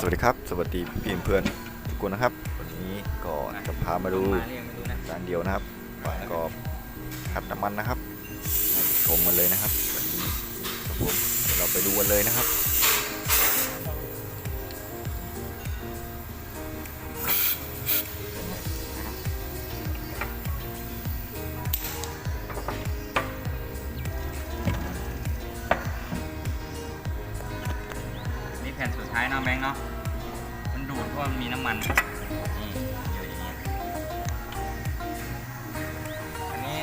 สวัสดีครับ สวัสดีพี่เพื่อนทุกคนนะครับ วันนี้ก็จะพามาดูมาเนี่ยไม่รู้นะจานเดียวนะครับปานกอบขัดน้ำมันนะครับชมกันเลยนะครับวันนี้ครับผมเดี๋ยวเราไปดูกันเลยนะครับ แผ่นสุดท้ายเนาะแบงค์เนาะ มันดูดเพราะมันมีน้ำมัน นี่อยู่อย่างนี้ อันนี้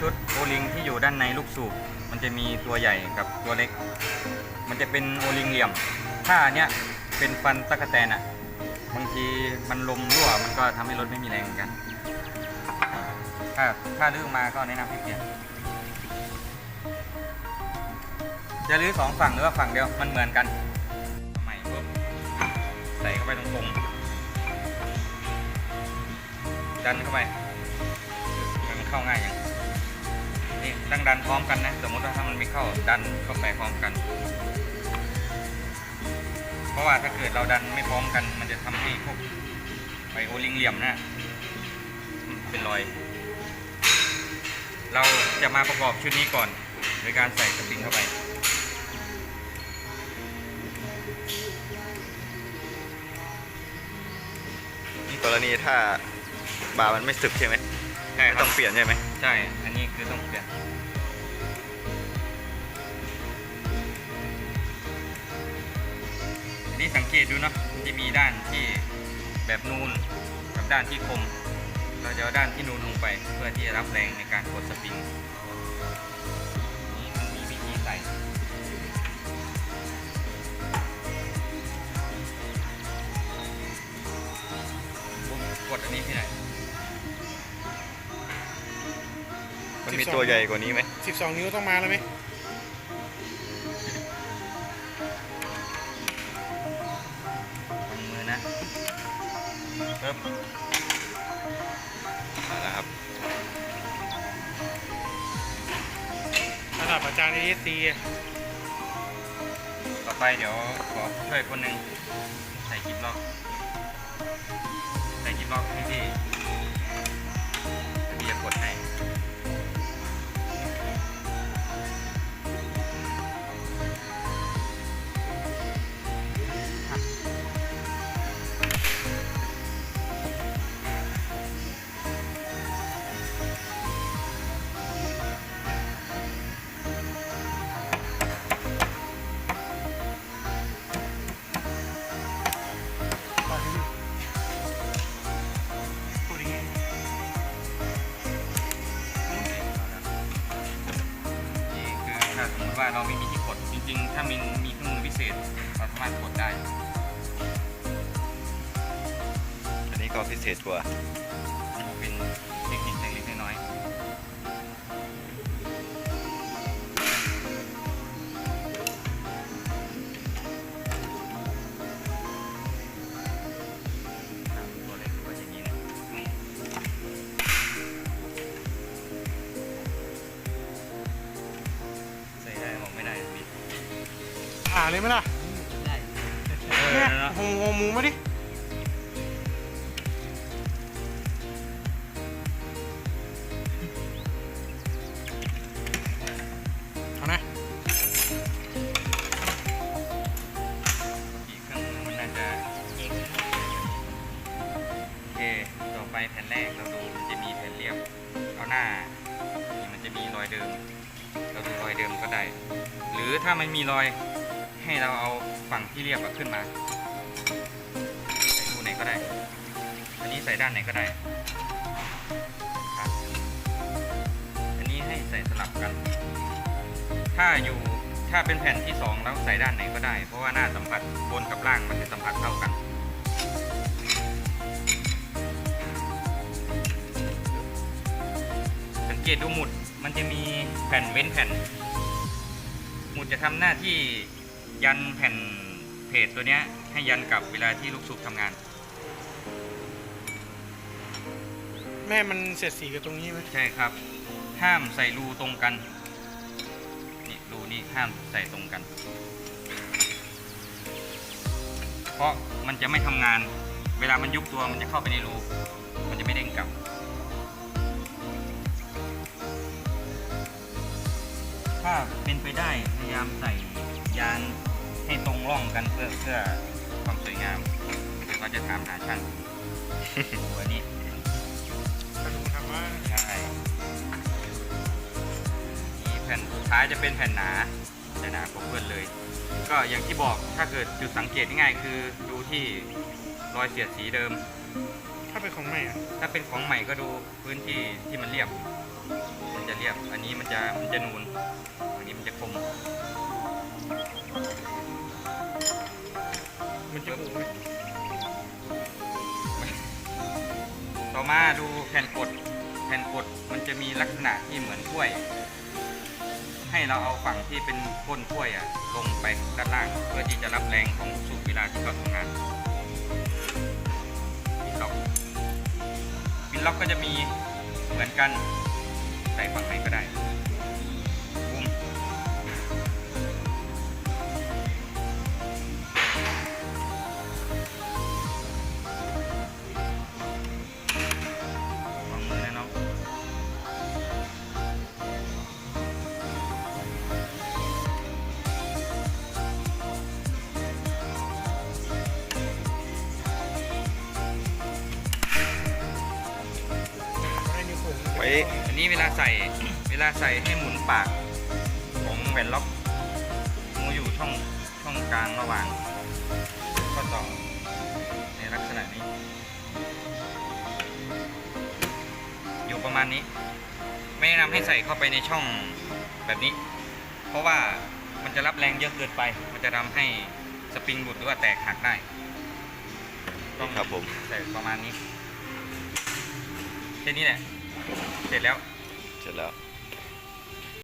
ชุดโอลิงที่อยู่ด้านในลูกสูบ มันจะมีตัวใหญ่กับตัวเล็ก มันจะเป็นโอลิงเหลี่ยม ถ้าเนี้ยเป็นฟันตะกแตนอะบางทีมันลมรั่วมันก็ทำให้รถไม่มีแรงเหมือนกัน ถ้าถ้าลื้อมาก็แนะนำให้เปลี่ยน จะรื้อสองฝั่งหรือว่าฝั่งเดียวมันเหมือนกันใหม่ปุ๊บใส่เข้าไปตรงๆดันเข้าไปมันเข้าง่ายอย่างนี่ตั้งดันพร้อมกันนะ สมมติว่าถ้ามันไม่เข้าดันเข้าไปพร้อมกัน เพราะว่าถ้าเกิดเราดันไม่พร้อมกัน มันจะทำให้พวกไอโอลิงเหลี่ยมนะเป็นรอย เราจะมาประกอบชุดนี้ก่อน โดยการใส่สปริงเข้าไป กรณีถ้าบาร์มันไม่สึกใช่ไหมใช่คไม่รับต้องเปลี่ยนใช่ไหมใช่ อันนี้คือต้องเปลี่ยนอันนี้สังเกตดูเนาะมันจะมีด้านที่แบบนูนกับด้านที่คม เราจะเอาด้านที่นูนลงไปเพื่อที่จะรับแรงในการกดสปริง ดอันนี้ที่ไหนมันมีตัวใหญ่กว่านี้ไหม12นิ้วต้องมาแล้วไหมวางมือนะเริ่มมาแล้วครับ ระดับอาจารย์เอสซีต่อไปเดี๋ยวขอช่วยคนหนึ่งใส่กิบล็อกใส่กิบล็อก ให้ สมมติว่าเราไม่มีที่กดจริง ๆ ถ้ามีมีเครื่องมือพิเศษเราสามารถกดได้ อันนี้ก็พิเศษกว่าเป็น เลยไหมล่ะได้เอเนี่ยอเนาะโฮมโฮมมูมาดิเอานะอีกเครื่องมือมันน่าจะโอเคต่อไปแผ่นแรกเราดูมันจะมีแผ่นเรียบเอาหน้านี่มันจะมีรอยเดิม เราดูรอยเดิมก็ได้ หรือถ้ามันมีรอย ให้เราเอาฝั่งที่เรียบขึ้นมา ใส่รูไหนก็ได้ อันนี้ใส่ด้านไหนก็ได้ครับอันนี้ให้ใส่สลับกัน ถ้าอยู่ถ้าเป็นแผ่นที่สองแล้วใส่ด้านไหนก็ได้ เพราะว่าหน้าสัมผัสบนกับล่างมันจะสัมผัสเท่ากันสังเกตดูหมุดมันจะมีแผ่นเว้นแผ่น หมุดจะทำหน้าที่ ยันแผ่นเพจตัวเนี้ยให้ยันกลับเวลาที่ลูกสูบทำงาน แม่มันเสร็จสีกับตรงนี้ไหมใช่ครับ ห้ามใส่รูตรงกัน นี่รูนี่ห้ามใส่ตรงกัน เพราะมันจะไม่ทำงาน เวลามันยุบตัวมันจะเข้าไปในรู มันจะไม่เด้งกลับ ถ้าเป็นไปได้พยายามใส่ ยางให้ตรงร่องกันเพื่อเพื่อความสวยงามเดี๋ยวเขาจะถามหาช่างตัวนี้กระดูกทำว่าใช่นี่แผ่นสุดท้ายจะเป็นแผ่นหนาจะหนากว่าเพื่อนเลย ก็อย่างที่บอกถ้าเกิดจุดสังเกตง่ายๆคือดูที่รอยเสียดสีเดิม ถ้าเป็นของใหม่อะถ้าเป็นของใหม่ก็ดูพื้นที่ที่มันเรียบ มันจะเรียบ อันนี้มันจะมันจะนูนอันนี้มันจะคม มันจะบุกไหมต่อมาดูแผ่นกด แผ่นกดมันจะมีลักษณะที่เหมือนถ้วย ให้เราเอาฝั่งที่เป็นก้นถ้วยอะลงไปด้านล่างเพื่อที่จะรับแรงของสูบเวลาที่เขาทำงานปินล็อกปินล็อกก็จะมีเหมือนกันใส่ฝั่งไหนก็ได้ ว้อันนี้เวลาใส่เวลาใส่ให้หมุนปากของแหวนล็อกมูอยู่ช่องช่องกลางระหว่างข้อต่อในลักษณะนี้ อยู่ประมาณนี้ ไม่แนะนำให้ใส่เข้าไปในช่องแบบนี้ เพราะว่ามันจะรับแรงเยอะเกินไป มันจะทำให้สปริงหลุดหรือว่าแตกหักได้ต้องครับผมใส่ประมาณนี้แค่นี้แหละ เสร็จแล้ว เสร็จแล้ว